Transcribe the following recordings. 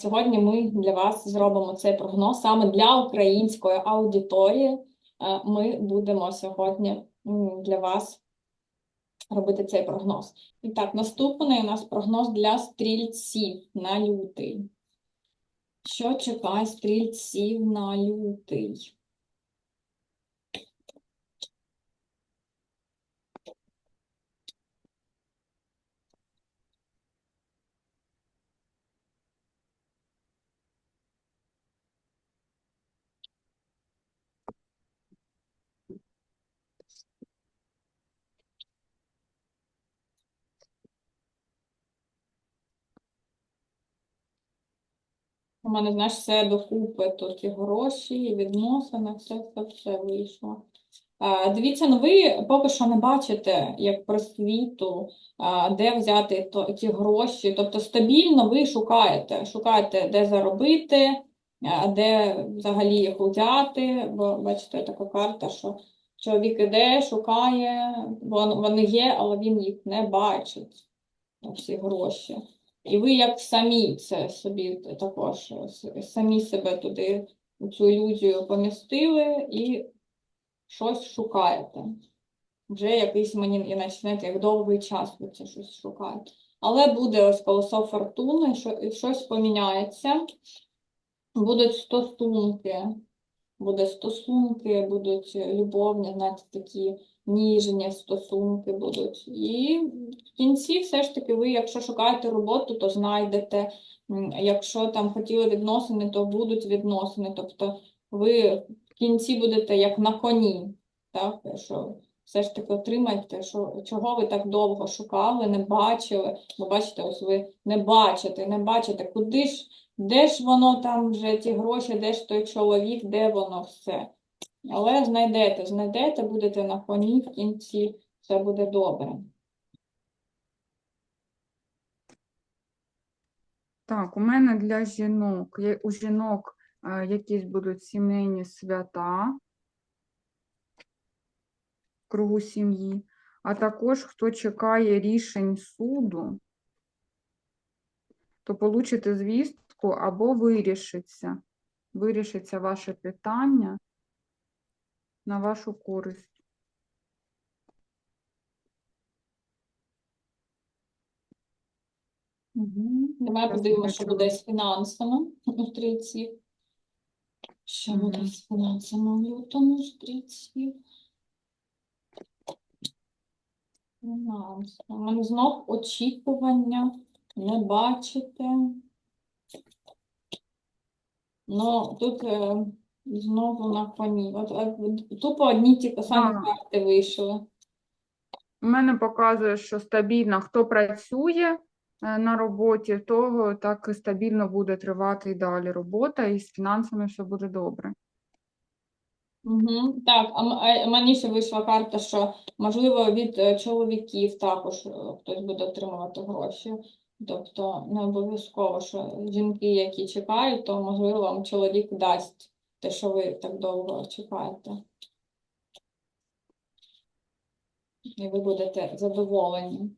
Сьогодні ми для вас зробимо цей прогноз саме для української аудиторії. Е, Ми будемо сьогодні для вас робити цей прогноз. І так, наступний у нас прогноз для стрільців на лютий. Що чекає стрільців на лютий? У мене, знаєш, все докупи, тут і гроші, і відносини, все, все, все вийшло. Дивіться, ну ви поки що не бачите, як просвіту, де взяти то, ті гроші. Тобто стабільно ви шукаєте, шукаєте, де заробити, де взагалі їх взяти. Бо бачите, така карта, що чоловік іде, шукає, вон- вони є, але він їх не бачить, ці гроші. І ви як самі це собі також самі себе туди у цю ілюзію помістили і щось шукаєте. Вже якийсь мені і почнете, як довгий час ви це щось шукаєте. Але буде ось колесо фортуни, що, щось поміняється. Будуть стосунки, буде стосунки, будуть любовні, знаєте, такі ніжні стосунки будуть. І в кінці все ж таки ви, якщо шукаєте роботу, то знайдете. Якщо там хотіли відносини, то будуть відносини. Тобто ви в кінці будете як на коні, так? Що все ж таки отримаєте, що, чого ви так довго шукали, не бачили. Бо бачите, ось ви не бачите, не бачите, куди ж, де ж воно там вже ті гроші, де ж той чоловік, де воно все. Але знайдете, знайдете, будете на коні в кінці, все буде добре. Так, у мене для жінок, у жінок е, якісь будуть сімейні свята кругу сім'ї, а також хто чекає рішень суду, то получите звістку або вирішиться. Вирішиться ваше питання на вашу користь. Угу. Давай подивимося, що буде з фінансами у стрільців. Що буде з фінансами у лютому стрільців? Мене знов очікування, не бачите. Ну, тут е, знову на коні. От, е, тупо одні ті самі А. карти вийшли. У мене показує, що стабільно, хто працює е, на роботі, того так і стабільно буде тривати і далі робота, і з фінансами все буде добре. Угу. Так, а м- а мені ще вийшла карта, що можливо від е, чоловіків також е, хтось буде отримувати гроші. Тобто не обов'язково, що жінки, які чекають, то можливо вам чоловік дасть те, що ви так довго чекаєте. І ви будете задоволені.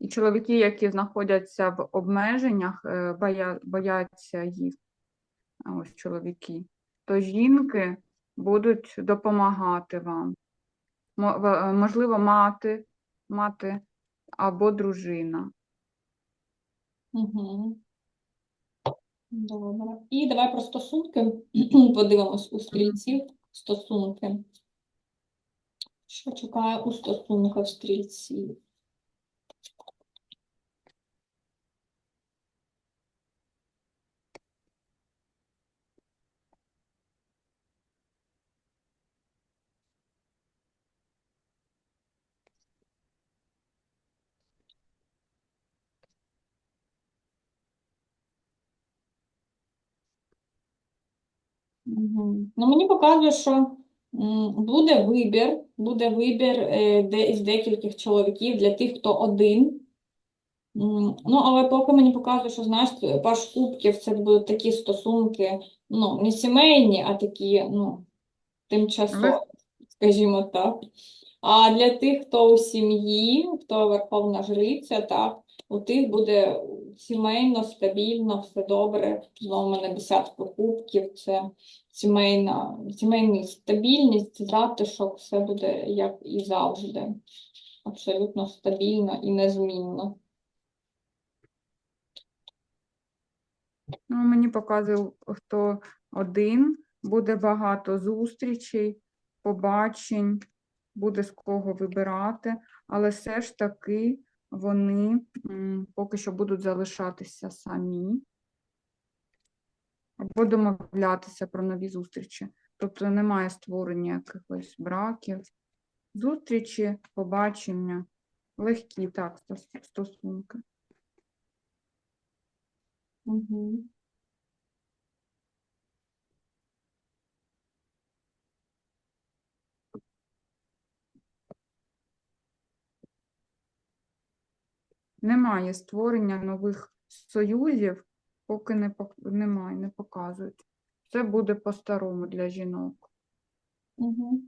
І чоловіки, які знаходяться в обмеженнях, е, боя, бояться їх, ось чоловіки, то жінки будуть допомагати вам. Е, Можливо, мати, мати або дружина. Угу. Добре. І давай про стосунки подивимось у стрільців. Стосунки. Що чекає у стосунках стрільців? Ну, мені показує, що буде вибір, буде вибір е, де, із декількох чоловіків для тих, хто один. Ну, але поки мені показує, що знаєш, паш кубків це будуть такі стосунки, ну, не сімейні, а такі, ну, тимчасові, скажімо так. А для тих, хто у сім'ї, хто верховна жриця, так, у тих буде сімейно, стабільно, все добре. Знову мене десятка кубків, це сімейна, сімейна стабільність, затишок, все буде як і завжди. Абсолютно стабільно і незмінно. Ну, мені показує, хто один, буде багато зустрічей, побачень, буде з кого вибирати, але все ж таки вони поки що будуть залишатися самі або домовлятися про нові зустрічі. Тобто немає створення якихось браків. Зустрічі, побачення, легкі так, стосунки. Угу. Немає створення нових союзів, поки не немає, не показують. Це буде по-старому для жінок. Угу.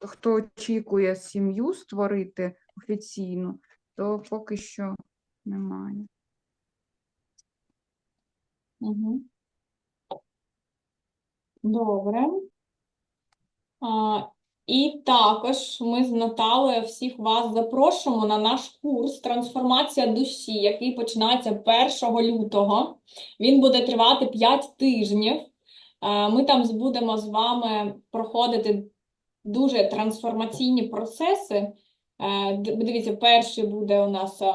Хто очікує сім'ю створити офіційну, то поки що немає. Угу. Добре. А, і також ми з Наталею всіх вас запрошуємо на наш курс Трансформація душі, який починається 1 лютого. Він буде тривати 5 тижнів. Е, Ми там будемо з вами проходити дуже трансформаційні процеси. Е, Дивіться, перший буде у нас е,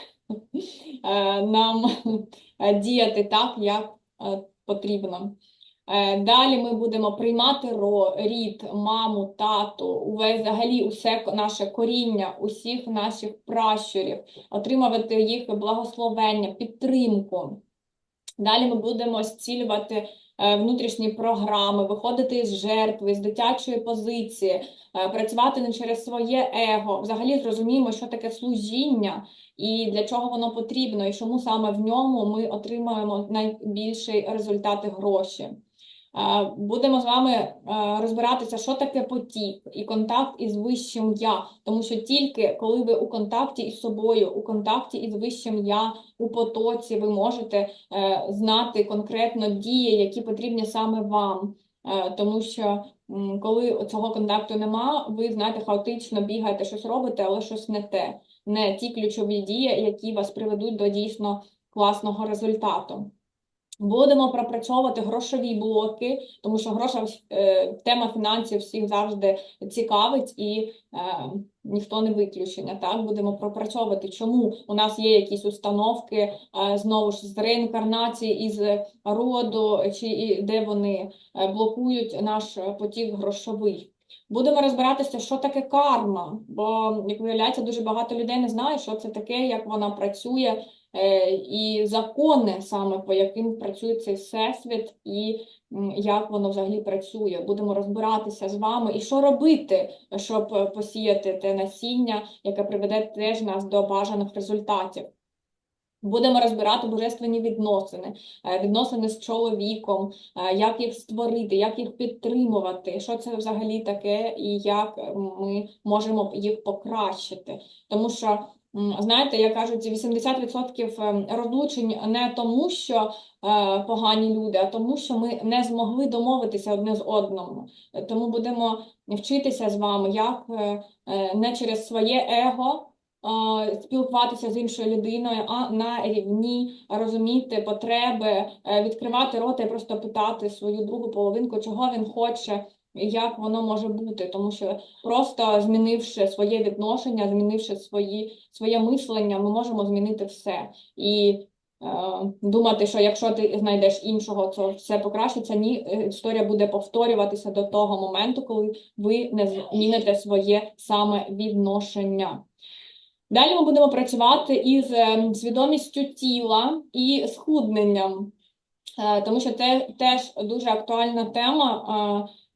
нам е, діяти так, як е, потрібно. Е, Далі ми будемо приймати рід, маму, тату, увесь взагалі усе наше коріння, усіх наших пращурів, отримувати їх благословення, підтримку. Далі ми будемо зцілювати внутрішні програми, виходити з жертви, з дитячої позиції, е, працювати не через своє его. Взагалі зрозуміємо, що таке служіння і для чого воно потрібно, і чому саме в ньому ми отримаємо найбільші результати гроші. Будемо з вами розбиратися, що таке потік і контакт із вищим я, тому що тільки коли ви у контакті із собою, у контакті із вищим я, у потоці, ви можете е, знати конкретно дії, які потрібні саме вам. Е, Тому що коли цього контакту нема, ви знаєте, хаотично бігаєте, щось робите, але щось не те, не ті ключові дії, які вас приведуть до дійсно класного результату. Будемо пропрацьовувати грошові блоки, тому що гроша, е, тема фінансів всіх завжди цікавить і е, ніхто не виключення. Так, будемо пропрацьовувати, чому у нас є якісь установки е, знову ж з реінкарнації, із роду, чи і де вони е, блокують наш потік грошовий. Будемо розбиратися, що таке карма, бо, як виявляється, дуже багато людей не знає, що це таке, як вона працює, е, і закони, саме по яким працює цей всесвіт, і як воно взагалі працює. Будемо розбиратися з вами, і що робити, щоб е, посіяти те насіння, яке приведе теж нас до бажаних результатів. Будемо розбирати божественні відносини, е, відносини з чоловіком, е, як їх створити, як їх підтримувати, що це взагалі таке, і як е, ми можемо їх покращити. Тому що, знаєте, як кажуть, 80% ем, розлучень не тому, що погані люди, а тому, що ми не змогли домовитися одне з одним. Е, Тому будемо вчитися з вами, як не через своє его спілкуватися з іншою людиною, а на рівні розуміти потреби, е, відкривати рота і просто питати свою другу половинку, чого він хоче, як воно може бути, тому що просто змінивши своє відношення, змінивши свої, своє мислення, ми можемо змінити все. І е, думати, що якщо ти знайдеш іншого, то все покращиться. Ні, е, історія буде повторюватися до того моменту, коли ви не зміните своє саме відношення. Далі ми будемо працювати із е, свідомістю тіла і схудненням, Е, тому що це теж дуже актуальна тема, е,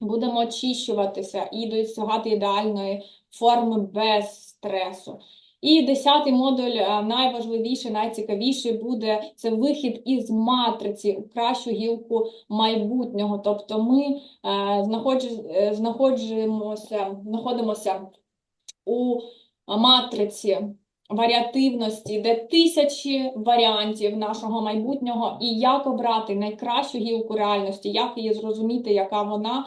Будемо очищуватися і досягати ідеальної форми без стресу. І десятий модуль, е, найважливіший, найцікавіший буде це вихід із матриці у кращу гілку майбутнього. Тобто ми е, знаходжу- е, знаходимося у матриці варіативності, де тисячі варіантів нашого майбутнього, і як обрати найкращу гілку реальності, як її зрозуміти, яка вона,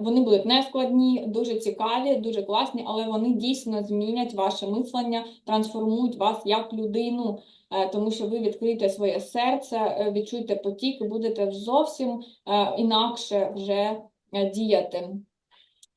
вони будуть нескладні, дуже цікаві, дуже класні, але вони дійсно змінять ваше мислення, трансформують вас як людину, е, тому що ви відкриєте своє серце, е, відчуєте потік і будете зовсім е, інакше вже е, діяти.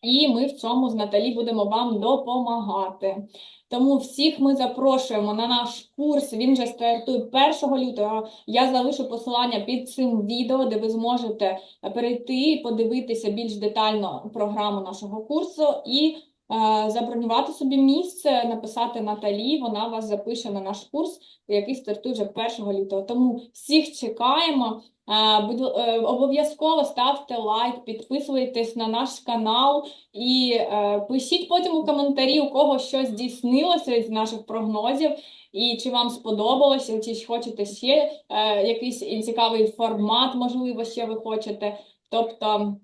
І ми в цьому з Наталі будемо вам допомагати. Тому всіх ми запрошуємо на наш курс. Він вже стартує 1 лютого. Я залишу посилання під цим відео, де ви зможете перейти і подивитися більш детально програму нашого курсу і е, забронювати собі місце, написати Наталі. Вона вас запише на наш курс, який стартує вже 1 лютого. Тому всіх чекаємо. Е, Обов'язково ставте лайк, підписуйтесь на наш канал і е, пишіть потім у коментарі, у кого щось здійснилося з наших прогнозів, і чи вам сподобалося, чи хочете ще е, якийсь цікавий формат, можливо, ще ви хочете. Тобто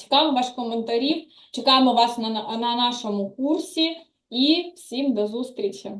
чекаємо ваших коментарів, чекаємо вас на на нашому курсі і всім до зустрічі!